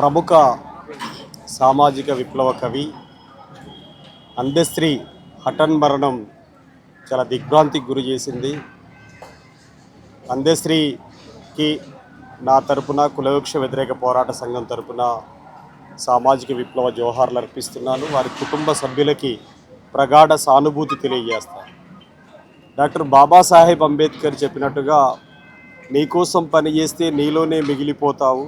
ప్రముఖ సామాజిక విప్లవ కవి అందశ్రీ హఠన్ మరణం చాలా దిగ్భ్రాంతికి గురి చేసింది. అందశ్రీకి నా తరపున కులవృక్ష వ్యతిరేక పోరాట సంఘం తరపున సామాజిక విప్లవ జోహార్లు అర్పిస్తున్నాను. వారి కుటుంబ సభ్యులకి ప్రగాఢ సానుభూతి తెలియజేస్తాను డాక్టర్ బాబాసాహెబ్ అంబేద్కర్ చెప్పినట్టుగా నీకోసం పనిచేస్తే నీలోనే మిగిలిపోతావు.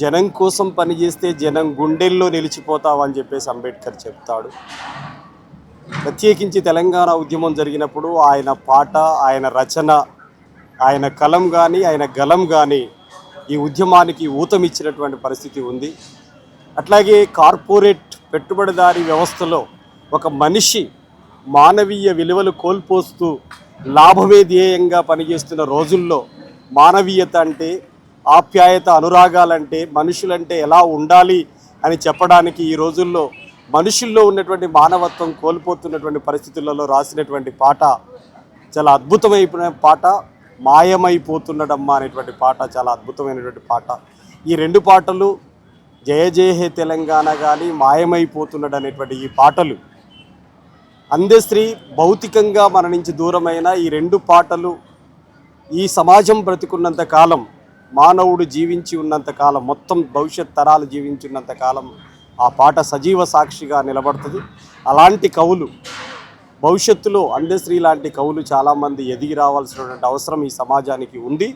జనం కోసం పనిచేస్తే జనం గుండెల్లో నిలిచిపోతావు అని చెప్పేసి అంబేద్కర్ చెప్తాడు. ప్రత్యేకించి తెలంగాణ ఉద్యమం జరిగినప్పుడు ఆయన పాట ఆయన రచన ఆయన కలం కానీ ఆయన గలం కానీ ఈ ఉద్యమానికి ఊతమిచ్చినటువంటి పరిస్థితి ఉంది. అట్లాగే కార్పొరేట్ పెట్టుబడిదారీ వ్యవస్థలో ఒక మనిషి మానవీయ విలువలు కోల్పోస్తూ లాభమే ధ్యేయంగా పనిచేస్తున్న రోజుల్లో మానవీయత అంటే ఆప్యాయత అనురాగాలంటే మనుషులంటే ఎలా ఉండాలి అని చెప్పడానికి ఈ రోజుల్లో మనుషుల్లో ఉన్నటువంటి మానవత్వం కోల్పోతున్నటువంటి పరిస్థితులలో రాసినటువంటి పాట చాలా అద్భుతమైన పాట మాయమైపోతున్నడమ్మా అనేటువంటి పాట చాలా అద్భుతమైనటువంటి పాట. ఈ రెండు పాటలు జయ జయ హే తెలంగాణ కానీ మాయమైపోతున్నాడు అనేటువంటి ఈ పాటలు అందశ్రీ భౌతికంగా మన నుంచి దూరమైన ఈ రెండు పాటలు ఈ సమాజం బ్రతికున్నంత కాలం మానవుడు జీవించి ఉన్నంత కాలం మొత్తం భవిష్యత్ తరాలు జీవించున్నంత కాలం ఆ పాట సజీవ సాక్షిగా నిలబడుతుంది. అలాంటి కవులు భవిష్యత్తులో అందశ్రీ లాంటి కవులు చాలామంది ఎదిగి రావాల్సినటువంటి అవసరం ఈ సమాజానికి ఉంది.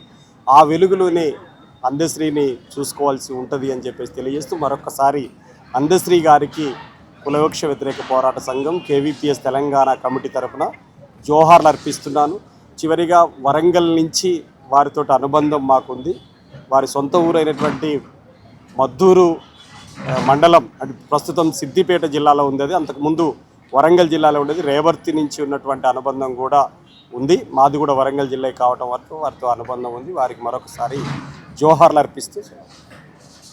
ఆ వెలుగులోనే అందశ్రీని చూసుకోవాల్సి ఉంటుంది అని చెప్పేసి తెలియజేస్తూ మరొకసారి అందశ్రీ గారికి కులవృక్ష వ్యతిరేక పోరాట సంఘం కేవీపీఎస్ తెలంగాణ కమిటీ తరఫున జోహార్లు అర్పిస్తున్నాను. చివరిగా వరంగల్ నుంచి వారితో అనుబంధం మాకుంది. వారి సొంత ఊరైనటువంటి మద్దూరు మండలం అంటే ప్రస్తుతం సిద్దిపేట జిల్లాలో ఉంది అది అంతకుముందు వరంగల్ జిల్లాలో ఉండేది. రేవర్తి నుంచి ఉన్నటువంటి అనుబంధం కూడా ఉంది. మాది కూడా వరంగల్ జిల్లా కావటం వరకు వారితో అనుబంధం ఉంది. వారికి మరొకసారి జోహార్లు అర్పిస్తూ